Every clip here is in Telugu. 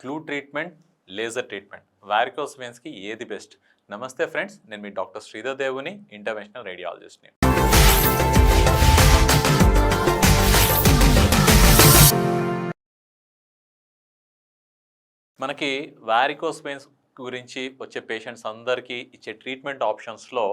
Glue treatment laser treatment varicose వెయిన్స్కి ఏది బెస్ట్ నమస్తే ఫ్రెండ్స్ నేను మీ డాక్టర్ శ్రీధర్ దేవుని ఇంటర్నేషనల్ రేడియాలజిస్ట్ని మనకి వారికోస్ వెయిన్స్ గురించి వచ్చే పేషెంట్స్ అందరికీ ఇచ్చే ట్రీట్మెంట్ ఆప్షన్స్లో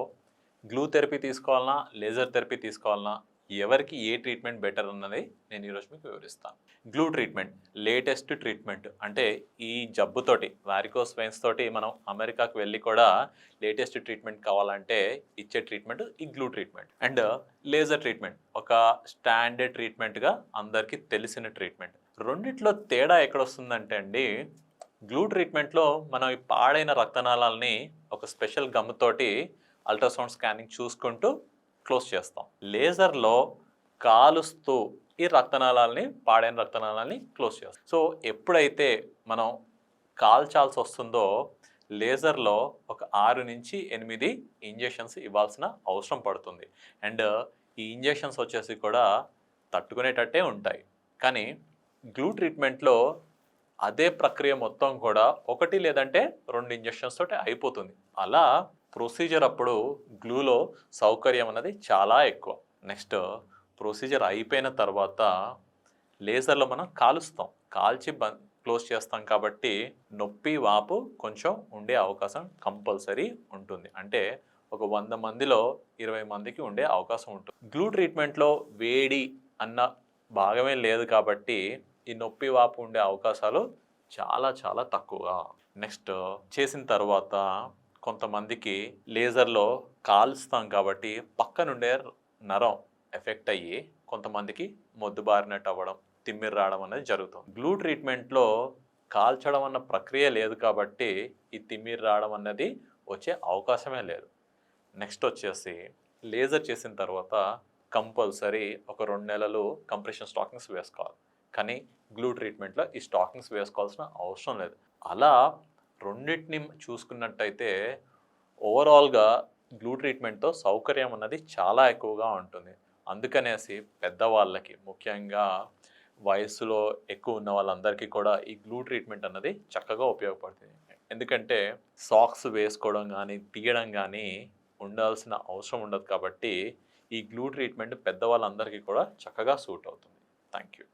గ్లూ థెరపీ తీసుకోవాలన్నా లేజర్ థెరపీ తీసుకోవాలన్నా ఎవరికి ఏ ట్రీట్మెంట్ బెటర్ అన్నది నేను ఈరోజు మీకు వివరిస్తాను. గ్లూ ట్రీట్మెంట్ లేటెస్ట్ ట్రీట్మెంట్ అంటే ఈ జబ్బుతోటి వారికోస్ వెయిన్స్ తోటి మనం అమెరికాకు వెళ్ళి కూడా లేటెస్ట్ ట్రీట్మెంట్ కావాలంటే ఇచ్చే ట్రీట్మెంట్ ఈ glue treatment and laser treatment ఒక స్టాండర్డ్ ట్రీట్మెంట్గా అందరికీ తెలిసిన ట్రీట్మెంట్ రెండిట్లో తేడా ఎక్కడొస్తుందంటే అండి గ్లూ ట్రీట్మెంట్లో మనం ఈ పాడైన రక్తనాళాలని ఒక స్పెషల్ గమ్ముతోటి అల్ట్రాసౌండ్ స్కానింగ్ చూసుకుంటూ క్లోజ్ చేస్తాం. లేజర్లో కాలుస్తూ ఈ రక్తనాళాలని పాడైన రక్తనాళాలని క్లోజ్ చేస్తాం. సో ఎప్పుడైతే మనం కాల్చాల్సి వస్తుందో లేజర్లో ఒక ఆరు నుంచి ఎనిమిది ఇంజెక్షన్స్ ఇవ్వాల్సిన అవసరం పడుతుంది. అండ్ ఈ ఇంజెక్షన్స్ వచ్చేసి కూడా తట్టుకునేటట్టే ఉంటాయి. కానీ గ్లూ ట్రీట్మెంట్లో అదే ప్రక్రియ మొత్తం కూడా ఒకటి లేదంటే రెండు ఇంజెక్షన్స్ తోటి అయిపోతుంది. అలా ప్రొసీజర్ అప్పుడు గ్లూలో సౌకర్యం అన్నది చాలా ఎక్కువ. నెక్స్ట్ ప్రొసీజర్ అయిపోయిన తర్వాత లేజర్లో మనం కాలుస్తాం. కాల్చి బంద్ క్లోజ్ చేస్తాం కాబట్టి నొప్పి వాపు కొంచెం ఉండే అవకాశం కంపల్సరీ ఉంటుంది. అంటే ఒక వంద మందిలో ఇరవై మందికి ఉండే అవకాశం ఉంటుంది. గ్లూ ట్రీట్మెంట్లో వేడి అన్న భాగమే లేదు కాబట్టి ఈ నొప్పి వాపు ఉండే అవకాశాలు చాలా చాలా తక్కువగా. నెక్స్ట్ చేసిన తర్వాత కొంతమందికి లేజర్లో కాల్స్తాం కాబట్టి పక్కనుండే నరం ఎఫెక్ట్ అయ్యి కొంతమందికి మొద్దుబారినట్టు అవ్వడం తిమ్మిరి రావడం అనేది జరుగుతుంది. గ్లూ ట్రీట్మెంట్లో కాల్చడం అన్న ప్రక్రియ లేదు కాబట్టి ఈ తిమ్మిరి రావడం అన్నది వచ్చే అవకాశమే లేదు. నెక్స్ట్ వచ్చేసి లేజర్ చేసిన తర్వాత కంపల్సరీ ఒక రెండు నెలలు కంప్రెషన్ స్టాకింగ్స్ వేసుకోవాలి. కానీ గ్లూ ట్రీట్మెంట్లో ఈ స్టాకింగ్స్ వేసుకోవాల్సిన అవసరం లేదు. అలా రెండింటిని చూసుకున్నట్టయితే ఓవరాల్గా గ్లూ ట్రీట్మెంట్తో సౌకర్యం అన్నది చాలా ఎక్కువగా ఉంటుంది. అందుకనేసి పెద్దవాళ్ళకి ముఖ్యంగా వయసులో ఎక్కువ ఉన్న వాళ్ళందరికీ కూడా ఈ గ్లూ ట్రీట్మెంట్ అన్నది చక్కగా ఉపయోగపడుతుంది. ఎందుకంటే సాక్స్ వేసుకోవడం కానీ తీయడం కానీ ఉండాల్సిన అవసరం ఉండదు కాబట్టి ఈ గ్లూ ట్రీట్మెంట్ పెద్దవాళ్ళందరికీ కూడా చక్కగా సూట్ అవుతుంది. Thank you